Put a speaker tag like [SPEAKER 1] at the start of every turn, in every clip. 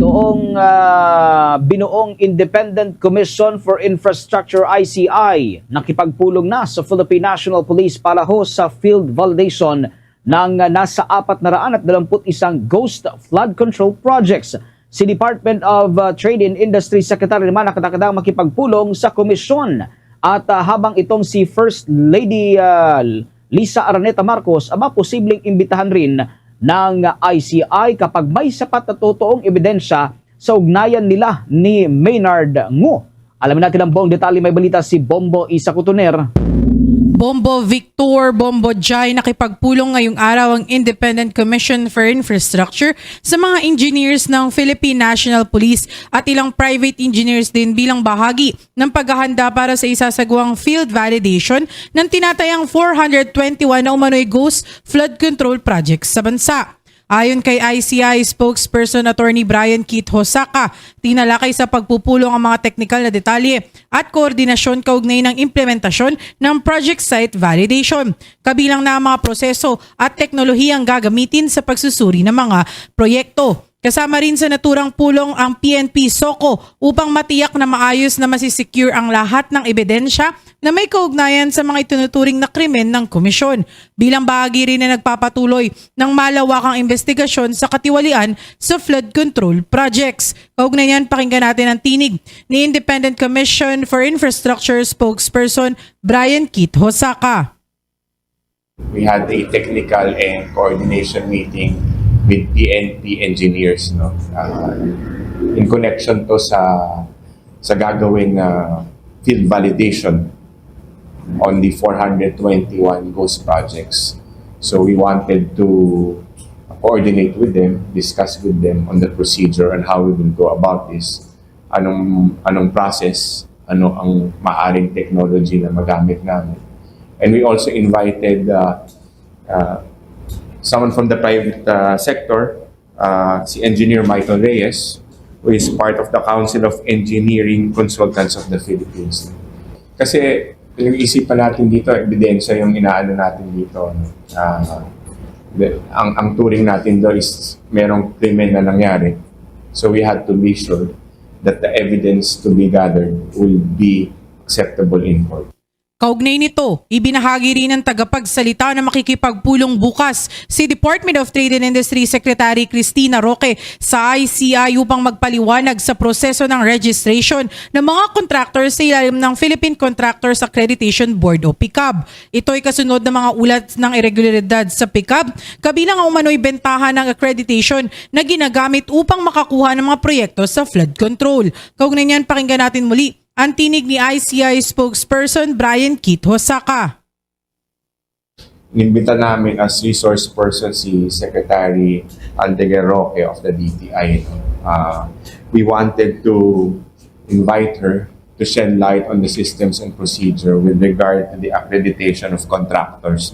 [SPEAKER 1] Itoong ah, binuong Independent Commission for Infrastructure ICI nakipagpulong na sa Philippine National Police para sa field validation ng nasa 421 ghost flood control projects. Si Department of ah, Trade and Industry Secretary naman nakatakadang makipagpulong sa komisyon at ah, habang itong si First Lady ah, Lisa Araneta Marcos aba posibleng imbitahan rin ng ICI kapag may sapat na totoong ebidensya sa ugnayan nila ni Maynard Ngu. Alamin natin ang buong detalye may balita si Bombo Isa Kutuner.
[SPEAKER 2] Bombo Victor Bombo Jai nakipagpulong ngayong araw ang Independent Commission for Infrastructure sa mga engineers ng Philippine National Police at ilang private engineers din bilang bahagi ng paghahanda para sa isasagawang field validation ng tinatayang 421 na umano'y ghost flood control projects sa bansa. Ayon kay ICI spokesperson attorney Brian Keith Hosaka, tinalakay sa pagpupulong ang mga teknikal na detalye at koordinasyon kaugnay ng implementasyon ng project site validation. Kabilang na ang mga proseso at teknolohiyang gagamitin sa pagsusuri ng mga proyekto. Kasama rin sa naturang pulong ang PNP SOCO upang matiyak na maayos na masisecure ang lahat ng ebidensya na may kaugnayan sa mga itinuturing na krimen ng komisyon. Bilang bahagi rin na nagpapatuloy ng malawakang investigasyon sa katiwalian sa flood control projects. Kaugnay niyan, pakinggan natin ang tinig ni Independent Commission for Infrastructure spokesperson Brian Keith Hosaka.
[SPEAKER 3] we had a technical and coordination meeting with PNP engineers no uh, in connection to sa sa gagawing uh, field validation on the 421 ghost projects. So we wanted to coordinate with them discuss with them on the procedure and how we will go about this. Anong anong process ano ang maaring technology na magamit namin. And we also invited uh, uh, someone from the private uh, sector, uh, si Engineer Michael Reyes, who is part of the Council of Engineering Consultants of the Philippines. Kasi pinag-isipan natin dito, ebidensya yung inaano natin dito. no? Uh, ang, ang turing natin doon is merong krimen na nangyari. So we had to be sure that the evidence to be gathered will be acceptable in court.
[SPEAKER 2] Kaugnay nito, ibinahagi rin ng tagapagsalita na makikipagpulong bukas si Department of Trade and Industry Secretary Christina Roque sa ICI upang magpaliwanag sa proseso ng registration ng mga contractors sa ilalim ng Philippine Contractors Accreditation Board o PICAB. Ito ay kasunod ng mga ulat ng irregularidad sa PICAB, kabilang ang umano'y bentahan ng accreditation na ginagamit upang makakuha ng mga proyekto sa flood control. Kaugnay niyan, pakinggan natin muli ang tinig ni ICI spokesperson Brian Keith Hosaka.
[SPEAKER 3] Inimbita namin as resource person si Secretary Aldeguer Roque of the DTI. Uh, we wanted to invite her to shed light on the systems and procedure with regard to the accreditation of contractors.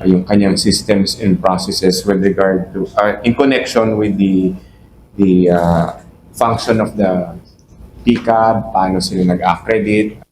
[SPEAKER 3] Uh, yung kanyang systems and processes with regard to, uh, in connection with the, the uh, function of the PCAB, paano sila nag-accredit,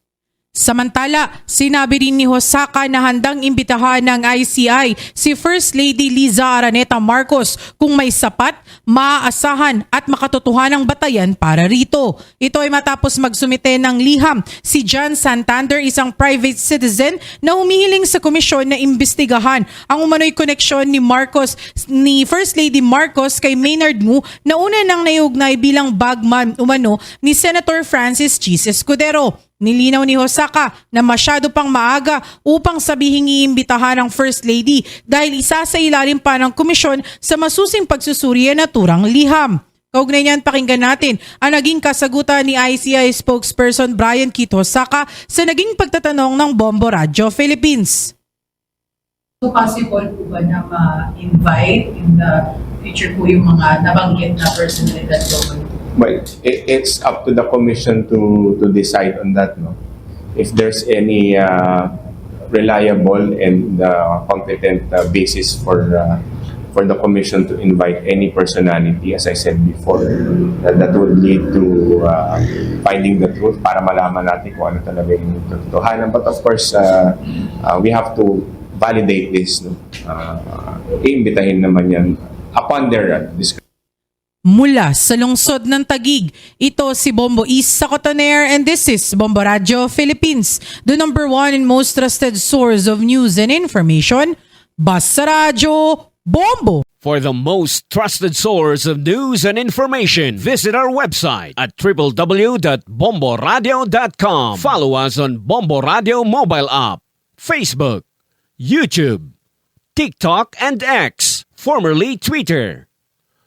[SPEAKER 2] Samantala, sinabi rin ni Hosaka na handang imbitahan ng ICI si First Lady Liza Araneta Marcos kung may sapat, maaasahan at makatotohanang batayan para rito. Ito ay matapos magsumite ng liham si John Santander, isang private citizen na humihiling sa komisyon na imbestigahan ang umano'y koneksyon ni Marcos ni First Lady Marcos kay Maynard Ngu na una nang naiugnay bilang bagman umano ni Senator Francis Cheese Escudero. Nilinaw ni Hosaka na masyado pang maaga upang sabihing iimbitahan ng First Lady dahil isa sa ilalim pa ng komisyon sa masusing pagsusuri at naturang liham. Kaugnay niyan, pakinggan natin ang naging kasagutan ni ICI spokesperson Brian Keith Hosaka sa naging pagtatanong ng Bombo Radio Philippines.
[SPEAKER 4] So possible po ba na ma-invite in the future po yung mga nabanggit na personalidad doon?
[SPEAKER 3] Well, it, it's up to the commission to to decide on that, no. If there's any uh, reliable and uh, competent uh, basis for uh, for the commission to invite any personality, as I said before, that, that would lead to uh, finding the truth para malaman natin kung ano talaga yung totohanan. But of course, uh, uh, we have to validate this. No? Uh, iimbitahin naman yan upon their uh, discretion.
[SPEAKER 2] Mula sa lungsod ng Tagig, ito si Bombo East sa Cotoner and this is Bombo Radio Philippines, the number one and most trusted source of news and information. Basta Radio Bombo!
[SPEAKER 5] For the most trusted source of news and information, visit our website at www.bomboradio.com. Follow us on Bombo Radio mobile app, Facebook, YouTube, TikTok, and X, formerly Twitter.